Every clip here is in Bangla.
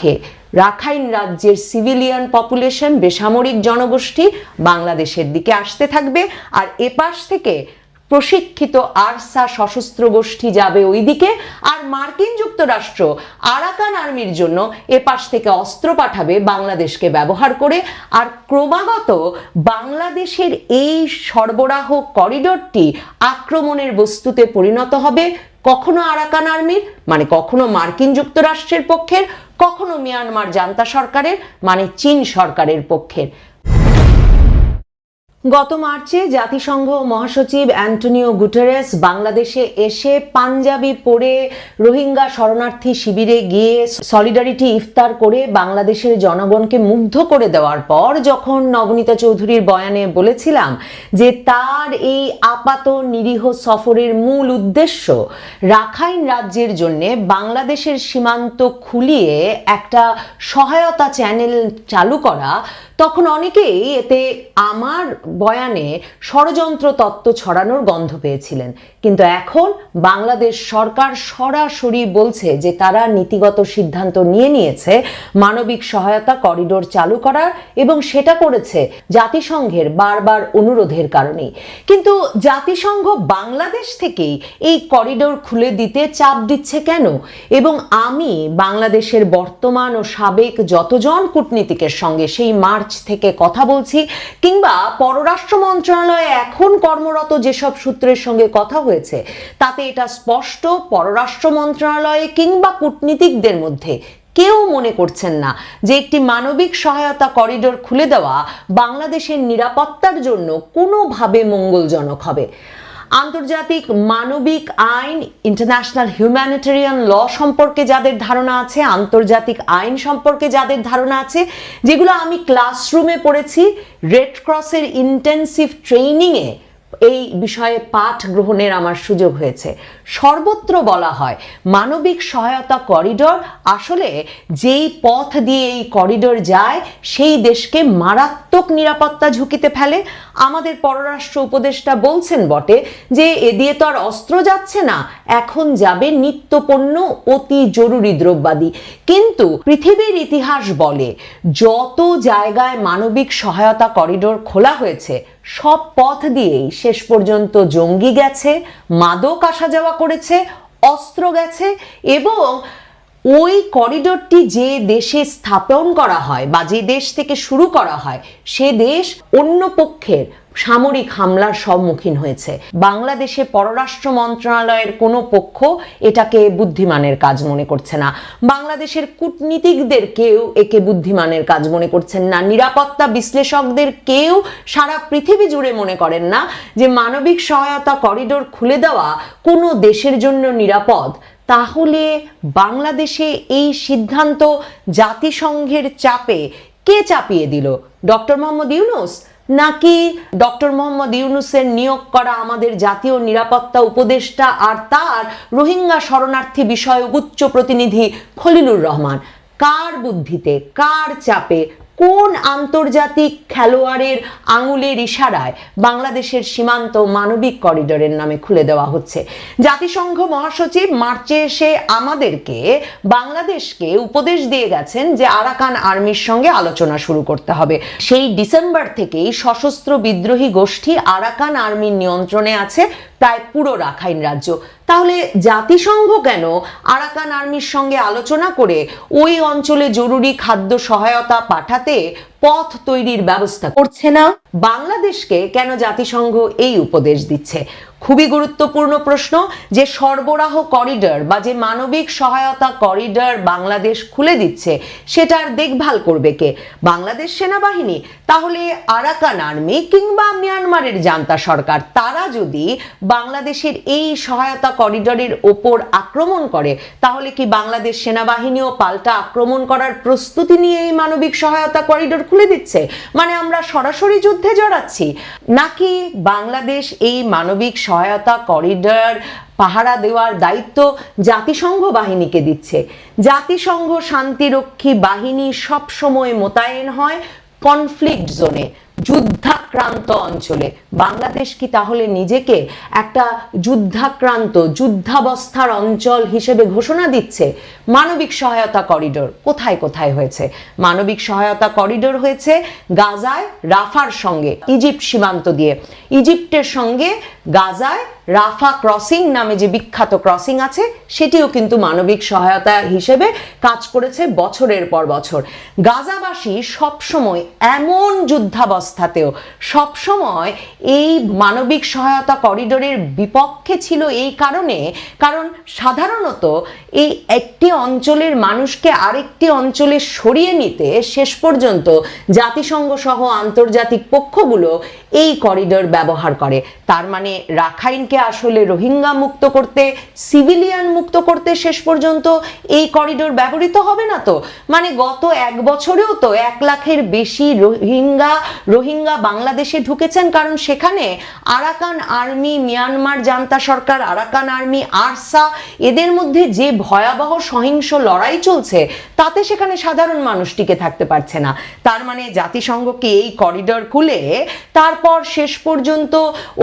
রাখে। রাখাইন রাজ্যের সিভিলিয়ান পপুলেশন বেসামরিক জনগোষ্ঠী বাংলাদেশের দিকে আসতে থাকবে আর এপাশ থেকে প্রশিক্ষিত আরসা সশস্ত্র গোষ্ঠী যাবে ওইদিকে আর মার্কিন যুক্তরাষ্ট্র আরাকান আর্মির জন্য এপাশ থেকে অস্ত্র পাঠাবে বাংলাদেশকে ব্যবহার করে। আর ক্রমাগত বাংলাদেশের এই সরবরাহ করিডোরটি আক্রমণের বস্তুতে পরিণত হবে। কখনো আরাকান আর্মির মানে কখনো মার্কিন যুক্তরাষ্ট্রের পক্ষের, কখনো মিয়ানমার জান্তা সরকারের মানে চীন সরকারের পক্ষের। গত মার্চে জাতিসংঘ মহাসচিব অ্যান্টনিও গুটারেস বাংলাদেশে এসে পাঞ্জাবি পরে রোহিঙ্গা শরণার্থী শিবিরে গিয়ে সলিডারিটি ইফতার করে বাংলাদেশের জনগণকে মুগ্ধ করে দেওয়ার পর যখন নবনীতা চৌধুরীর বয়ানে বলেছিলাম যে তার এই আপাত নিরীহ সফরের মূল উদ্দেশ্য রাখাইন রাজ্যের জন্য বাংলাদেশের সীমান্ত খুলিয়ে একটা সহায়তা চ্যানেল চালু করা তখন অনেকেই এতে আমার বয়ানে ষড়যন্ত্র তত্ত্ব ছড়ানোর গন্ধ পেয়েছিলেন। কিন্তু এখন বাংলাদেশ সরকার সরাসরি বলছে যে তারা নীতিগত সিদ্ধান্ত নিয়ে নিয়েছে, মানবিক সহায়তা করিডোর চালু করার এবং সেটা করেছে জাতিসংঘের বারবার অনুরোধের কারণেই। কিন্তু জাতিসংঘ বাংলাদেশ থেকেই এই করিডোর খুলে দিতে চাপ দিচ্ছে কেন? এবং আমি বাংলাদেশের বর্তমান ও সাবেক যতজন কূটনীতিকের সঙ্গে সেই মার্চ থেকে কথা বলছি, কিংবা পররাষ্ট্র মন্ত্রণালয়ে এখন কর্মরত যেসব সূত্রের সঙ্গে কথা হয়েছে, তাতে এটা স্পষ্ট, পররাষ্ট্র মন্ত্রণালয়ে কিংবা কূটনীতিকদের মধ্যে কেউ মনে করছেন না যে একটি মানবিক সহায়তা করিডোর খুলে দেওয়া বাংলাদেশের নিরাপত্তার জন্য কোনোভাবে মঙ্গলজনক হবে। আন্তর্জাতিক মানবিক আইন ইন্টারন্যাশনাল হিউম্যানিটেরিয়ান ল সম্পর্কে যাদের ধারণা আছে, আন্তর্জাতিক আইন সম্পর্কে যাদের ধারণা আছে, যেগুলো আমি ক্লাসরুমে পড়েছি রেড ক্রসের ইন্টেন্সিভ ট্রেনিংয়ে এই বিষয়ে পাঠ গ্রহণের আমার সুযোগ হয়েছে। সর্বত্র বলা হয়। মানবিক সহায়তা করিডোর, আসলে যেই পথ দিয়ে এই করিডোর যায়, সেই দেশকে মারাত্মক নিরাপত্তা ঝুঁকিতে ফেলে। আমাদের পররাষ্ট্র উপদেষ্টা বলছেন বটে যে, এ দিয়ে তো আর অস্ত্র যাচ্ছে না, এখন যাবে নিত্যপণ্য অতি জরুরি দ্রব্যাদি। কিন্তু পৃথিবীর ইতিহাস বলে, যত জায়গায় মানবিক সহায়তা করিডোর খোলা হয়েছে, সব পথ দিয়েই শেষ পর্যন্ত জঙ্গি গেছে, মাদক আসা যাওয়া করেছে অস্ত্র গেছে এবং ওই করিডোরটি যে দেশে স্থাপন করা হয় বা যে দেশ থেকে শুরু করা হয়, সে দেশ অন্য পক্ষের সামরিক হামলার সম্মুখীন হয়েছে। বাংলাদেশে পররাষ্ট্র মন্ত্রণালয়ের কোনো পক্ষ এটাকে বুদ্ধিমানের কাজ মনে করছে না। বাংলাদেশের কূটনীতিকদের কেউ একে বুদ্ধিমানের কাজ মনে করছেন না। নিরাপত্তা বিশ্লেষকদের কেউ সারা পৃথিবী জুড়ে মনে করেন না যে মানবিক সহায়তা করিডোর খুলে দেওয়া কোনো দেশের জন্য নিরাপদ তাহলে বাংলাদেশে এই সিদ্ধান্ত জাতিসংঘের চাপে কে চাপিয়ে দিল? ডক্টর মোহাম্মদ ইউনুস? নাকি ডক্টর মোহাম্মদ ইউনুসের নিয়োগ করা আমাদের জাতীয় নিরাপত্তা উপদেষ্টা আর তার রোহিঙ্গা শরণার্থী বিষয়ক উচ্চ প্রতিনিধি খলিলুর রহমান? কার বুদ্ধিতে, কার চাপে কোন আন্তর্জাতিক খেলোয়াড়ের আঙুলের ইশারায় বাংলাদেশের সীমান্ত মানবিক করিডোরের নামে খুলে দেওয়া হচ্ছে? জাতিসংঘ মহাসচিব মার্চে এসে আমাদেরকে, বাংলাদেশকে উপদেশ দিয়ে গেছেন যে আরাকান আর্মির সঙ্গে আলোচনা শুরু করতে হবে। সেই ডিসেম্বর থেকেই সশস্ত্র বিদ্রোহী গোষ্ঠী আরাকান আর্মির নিয়ন্ত্রণে আছে, প্রায় পুরো রাখাইন রাজ্য। তাহলে জাতিসংঘ কেন আরাকান আর্মির সঙ্গে আলোচনা করে ওই অঞ্চলে জরুরি খাদ্য সহায়তা পাঠাতে পথ তৈরির ব্যবস্থা করছে না? বাংলাদেশকে কেন জাতিসংঘ এই উপদেশ দিচ্ছে? খুবই গুরুত্বপূর্ণ প্রশ্ন, যে সরবরাহ করিডর বা যে মানবিক সহায়তা করিডর বাংলাদেশ খুলে দিচ্ছে, সেটার দেখভাল করবে কে? বাংলাদেশ সেনাবাহিনী? তাহলে আরাকান আর্মি কিংবা মিয়ানমারের জান্তা সরকার, তারা যদি বাংলাদেশের এই সহায়তা করিডরের ওপর আক্রমণ করে, তাহলে কি বাংলাদেশ সেনাবাহিনীও পাল্টা আক্রমণ করার প্রস্তুতি নিয়ে এই মানবিক সহায়তা করিডর খুলে দিচ্ছে? মানে আমরা সরাসরি যুদ্ধে জড়াচ্ছি। নাকি বাংলাদেশ এই মানবিক সহায়তা করিডর পাহারা দেওয়ার দায়িত্ব জাতিসংঘ বাহিনীকে দিচ্ছে। জাতিসংঘ শান্তিরক্ষী বাহিনী সবসময় মোতায়েন হয় কনফ্লিক্ট জোনে যুদ্ধাক্রান্ত অঞ্চলে। বাংলাদেশ কি তাহলে নিজেকে একটা যুদ্ধাক্রান্ত, যুদ্ধাবস্থার অঞ্চল হিসেবে ঘোষণা দিচ্ছে? মানবিক সহায়তা করিডোর কোথায় কোথায় হয়েছে? মানবিক সহায়তা করিডোর হয়েছে গাজায় রাফার সঙ্গে, ইজিপ্ট সীমান্ত দিয়ে। ইজিপ্টের সঙ্গে গাজায় রাফা ক্রসিং নামে যে বিখ্যাত ক্রসিং আছে, সেটিও কিন্তু মানবিক সহায়তা হিসেবে কাজ করেছে বছরের পর বছর। গাজাবাসী সবসময় এমন যুদ্ধাবস্থাতেও সবসময় এই মানবিক সহায়তা করিডোরের বিপক্ষে ছিল এই কারণে, কারণ সাধারণত এই একটি অঞ্চলের মানুষকে আরেকটি অঞ্চলে সরিয়ে নিতে শেষ পর্যন্ত জাতিসংঘ সহ আন্তর্জাতিক পক্ষগুলো এই করিডোর ব্যবহার করে। তার মানে রাখাইনকে আসলে রোহিঙ্গা মুক্ত করতে, সিভিলিয়ান মুক্ত করতে শেষ পর্যন্ত এই করিডোর ব্যবহৃত হবে না তো? মানে গত এক বছরেও তো এক লাখের বেশি রোহিঙ্গা রোহিঙ্গা বাংলাদেশে ঢুকেছেন, কারণ সেখানে আরাকান আর্মি, মিয়ানমার জান্তা সরকার, আরাকান আর্মি, আরসা, এদের মধ্যে যে ভয়াবহ সহিংস লড়াই চলছে, তাতে সেখানে সাধারণ মানুষ টিকে থাকতে পারছে না। তার মানে জাতিসংঘকে এই করিডোর খুলে তারপর শেষ পর্যন্ত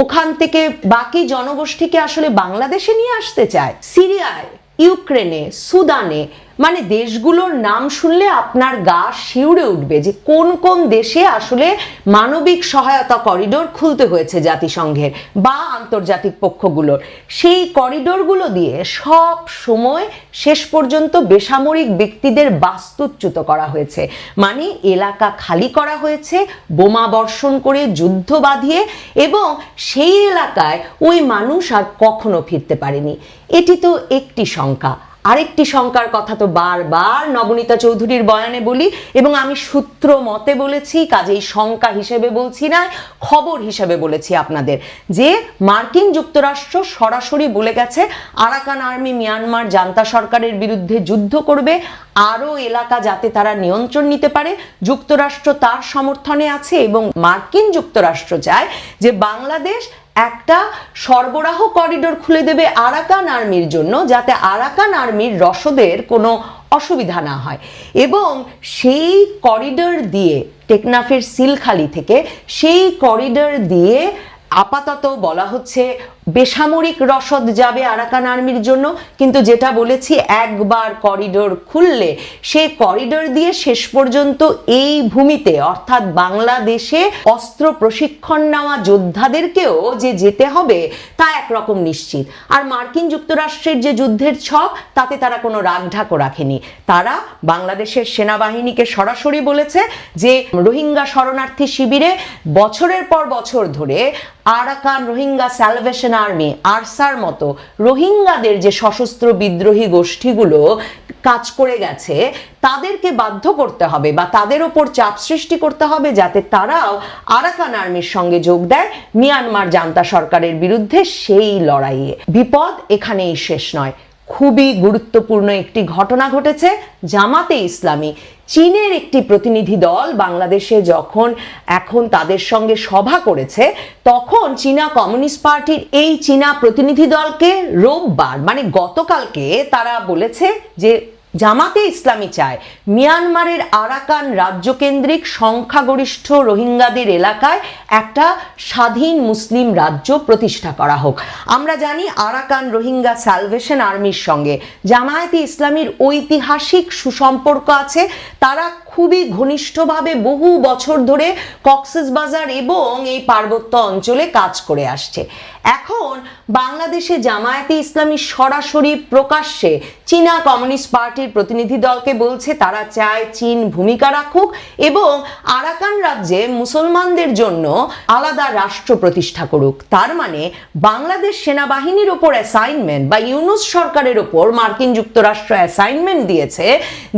ওখান থেকে বাকি জনগোষ্ঠীকে আসলে বাংলাদেশে নিয়ে আসতে চায়? সিরিয়ায়, ইউক্রেনে, সুদানে মানে দেশগুলোর নাম শুনলে আপনার গা শিউরে উঠবে যে কোন কোন দেশে আসলে মানবিক সহায়তা করিডোর খুলতে হয়েছে জাতিসংঘের বা আন্তর্জাতিক পক্ষগুলোর। সেই করিডোরগুলো দিয়ে সব সময় শেষ পর্যন্ত বেসামরিক ব্যক্তিদের বাস্তুচ্যুত করা হয়েছে। মানে এলাকা খালি করা হয়েছে, বোমা বর্ষণ করে যুদ্ধ বাঁধিয়ে এবং সেই এলাকায় ওই মানুষ আর কখনো ফিরতে পারেনি। এটি তো একটি শঙ্কা। আরেকটি শঙ্কার কথা তো বারবার নবনীতা চৌধুরীর বয়ানে বলি, এবং আমি সূত্র মতে বলেছি, কাজেই শঙ্কা হিসেবে বলছি না, খবর হিসেবে বলেছি আপনাদের, যে মার্কিন যুক্তরাষ্ট্র সরাসরি বলে গেছে, আরাকান আর্মি মিয়ানমার জান্তা সরকারের বিরুদ্ধে যুদ্ধ করবে, আরও এলাকা যাতে তারা নিয়ন্ত্রণ নিতে পারে, যুক্তরাষ্ট্র তার সমর্থনে আছে, এবং মার্কিন যুক্তরাষ্ট্র চায় যে বাংলাদেশ একটা সরবরাহ করিডোর খুলে দেবে আরাকান আর্মির জন্য, যাতে আরাকান আর্মির রসদের কোনো অসুবিধা না হয়। এবং সেই করিডোর দিয়ে, টেকনাফের সিলখালি থেকে, সেই করিডোর দিয়ে আপাতত বলা হচ্ছে বেসামরিক রসদ যাবে আরাকান আর্মির জন্য, কিন্তু যেটা বলেছি, একবার করিডোর খুললে সেই করিডোর দিয়ে শেষ পর্যন্ত এই ভূমিতে, অর্থাৎ বাংলাদেশে অস্ত্র প্রশিক্ষণ নেওয়া যোদ্ধাদেরকেও যে যেতে হবে, তা একরকম নিশ্চিত। আর মার্কিন যুক্তরাষ্ট্রের যে যুদ্ধের ছক, তাতে তারা কোনো রাগঢাকও রাখেনি। তারা বাংলাদেশের সেনাবাহিনীকে সরাসরি বলেছে যে, রোহিঙ্গা শরণার্থী শিবিরে বছরের পর বছর ধরে আরাকান রোহিঙ্গা স্যালভেশন আর্মি, আরসার মতো রোহিঙ্গাদের যে সশস্ত্র বিদ্রোহী গোষ্ঠীগুলো কাজ করে গেছে, তাদেরকে বাধ্য করতে হবে বা তাদের ওপর চাপ সৃষ্টি করতে হবে যাতে তারাও আরাকান আর্মির সঙ্গে যোগ দেয়, মিয়ানমার জান্তা সরকারের বিরুদ্ধে সেই লড়াইয়ে। বিপদ এখানেই শেষ নয়। খুবই গুরুত্বপূর্ণ একটি ঘটনা ঘটেছে জামাতে ইসলামী। চীনের একটি প্রতিনিধি দল বাংলাদেশে যখন এখন তাদের সঙ্গে সভা করেছে, তখন চীনা কমিউনিস্ট পার্টির এই চীনা প্রতিনিধি দলকে রোববার মানে গতকালকে তারা বলেছে যে জামাতে ইসলামী চায়। মিয়ানমারের আরাকান রাজ্যকেন্দ্রিক সংখ্যাগরিষ্ঠ রোহিঙ্গাদের এলাকায় একটা স্বাধীন মুসলিম রাজ্য প্রতিষ্ঠা করা হোক। আমরা জানি আরাকান রোহিঙ্গা সালভেশন আর্মির সঙ্গে। জামায়াতে ইসলামীর ঐতিহাসিক সুসম্পর্ক আছে। তারা খুবই ঘনিষ্ঠভাবে বহু বছর ধরে কক্সেস বাজার এবং এই পার্বত্য অঞ্চলে কাজ করে আসছে। এখন বাংলাদেশে জামায়াতে ইসলামী সরাসরি প্রকাশ্যে চীনা কমিউনিস্ট পার্টির প্রতিনিধি দলকে বলছে তারা চায় চীন ভূমিকা রাখুক এবং আরাকান রাজ্যে মুসলমানদের জন্য আলাদা রাষ্ট্র প্রতিষ্ঠা করুক। তার মানে বাংলাদেশ সেনাবাহিনীর ওপর অ্যাসাইনমেন্ট বা ইউনুস সরকারের ওপর মার্কিন যুক্তরাষ্ট্র অ্যাসাইনমেন্ট দিয়েছে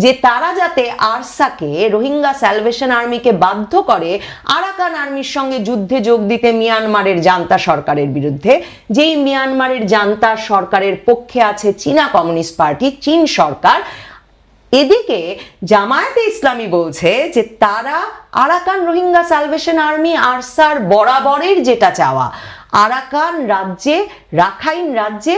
যে তারা যাতে আরসাকে রোহিঙ্গা স্যালভেশন আর্মিকে বাধ্য করে আরাকান আর্মির সঙ্গে যুদ্ধে যোগ দিতে মিয়ানমারের জান্তা সরকারের বিরুদ্ধে। যেই মিয়ানমারের জান্তা সরকারের পক্ষে আছে চীনা কমিউনিস্ট পার্টি চীন সরকার। এদিকে জামায়াতে ইসলামী বলছে যে তারা আরাকান রোহিঙ্গা সালভেশন আর্মি আরসার বরাবরের যেটা চাওয়া। আরাকান রাজ্যে, রাখাইন রাজ্যে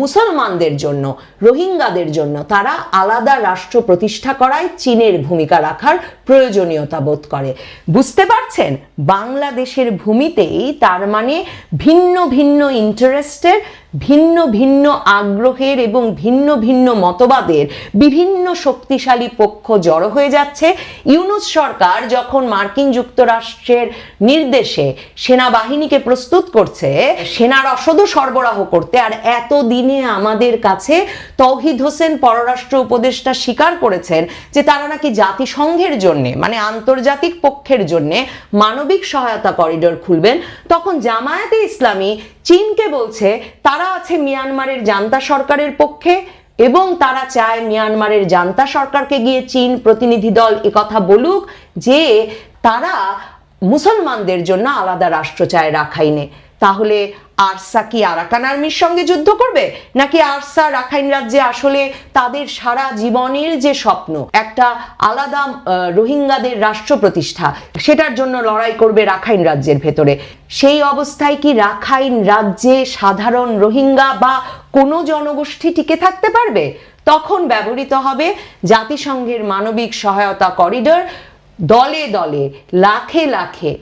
মুসলমানদের জন্য, রোহিঙ্গাদের জন্য তারা আলাদা রাষ্ট্র প্রতিষ্ঠা করায় চীনের ভূমিকা রাখার প্রয়োজনীয়তা বোধ করে। বুঝতে পারছেন? বাংলাদেশের ভূমিতেই তার মানে ভিন্ন ভিন্ন ইন্টারেস্টের ভিন্ন ভিন্ন আগ্রহের এবং ভিন্ন ভিন্ন মতবাদের বিভিন্ন শক্তিশালী পক্ষ জড়ো হয়ে যাচ্ছে। ইউনুস সরকার যখন মার্কিন যুক্তরাষ্ট্রের নির্দেশে সেনাবাহিনীকে প্রস্তুত করছে, সেনার রসদ সরবরাহ করতে আর এত দিনে আমাদের কাছে তৌহিদ হোসেন পররাষ্ট্র উপদেষ্টা স্বীকার করেছেন যে তারা নাকি জাতিসংঘের জন্যে মানে আন্তর্জাতিক পক্ষের জন্যে মানবিক সহায়তা করিডোর খুলবেন। তখন জামায়াতে ইসলামী চীনকে বলছে, তারা আছে মিয়ানমারের জান্তা সরকারের পক্ষে এবং তারা চায় মিয়ানমারের জান্তা সরকারকে গিয়ে চীন প্রতিনিধি দল কথা বলুক যে তারা মুসলমানদের জন্য আলাদা রাষ্ট্র চায় রাখাইনে। তাহলে আরসা কি আরাকান আর্মির সঙ্গে যুদ্ধ করবে? নাকি আরসা রাখাইন রাজ্যে আসলে তাদের সারা জীবনের যে স্বপ্ন, একটা আলাদা রোহিঙ্গাদের রাষ্ট্র প্রতিষ্ঠা, সেটার জন্য লড়াই করবে রাখাইন রাজ্যের ভেতরে? সেই অবস্থায় কি রাখাইন রাজ্যে সাধারণ রোহিঙ্গা বা কোনো জনগোষ্ঠী টিকে থাকতে পারবে? তখন ব্যবহৃত হবে জাতিসংঘের মানবিক সহায়তা করিডর। দলে দলে, লাখে লাখে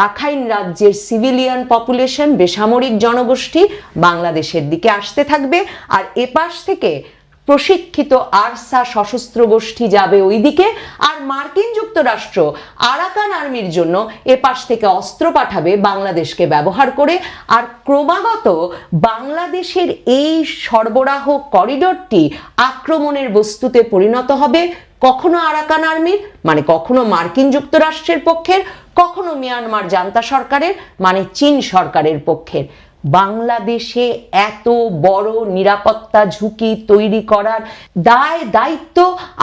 রাখাইন রাজ্যের সিভিলিয়ান পপুলেশন বেসামরিক জনগোষ্ঠী বাংলাদেশের দিকে আসতে থাকবে, আর এপাশ থেকে প্রশিক্ষিত আরসা সশস্ত্র গোষ্ঠী যাবে ওইদিকে, আর মার্কিন যুক্তরাষ্ট্র আরাকান আর্মির জন্য এপাশ থেকে অস্ত্র পাঠাবে বাংলাদেশকে ব্যবহার করে, আর ক্রমাগত বাংলাদেশের এই সরবরাহ করিডোরটি আক্রমণের বস্তুতে পরিণত হবে। কখনো আরাকান আর্মির মানে কখনো মার্কিন যুক্তরাষ্ট্রের পক্ষের, কখনো মিয়ানমার জান্তা সরকারের মানে চীন সরকারের পক্ষের। বাংলাদেশে এত বড় নিরাপত্তা ঝুঁকি তৈরি করার দায়, দায়িত্ব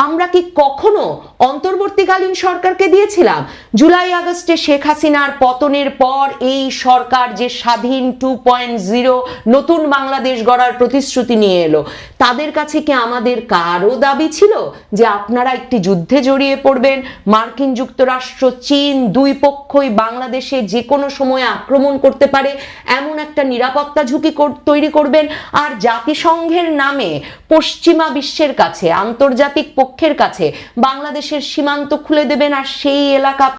আমরা কি কখনো অন্তর্বর্তীকালীন সরকারকে দিয়েছিলাম? জুলাই আগস্টে শেখ হাসিনার পতনের পর এই সরকার যে স্বাধীন টু পয়েন্ট জিরো নতুন বাংলাদেশ গড়ার প্রতিশ্রুতি নিয়ে এলো, তাদের কাছে কি আমাদের কারও দাবি ছিল যে আপনারা একটি যুদ্ধে জড়িয়ে পড়বেন? মার্কিন যুক্তরাষ্ট্র, চীন দুই পক্ষই বাংলাদেশে যে কোনো সময় আক্রমণ করতে পারে, এমন একটা নিরাপত্তা ঝুঁকি তৈরি করবেন আর জাতিসংঘের নামে পশ্চিমা বিশ্বের কাছে, আন্তর্জাতিক পক্ষের কাছে বাংলাদেশের সীমান্ত খুলে দেবেন আর সেই এলাকা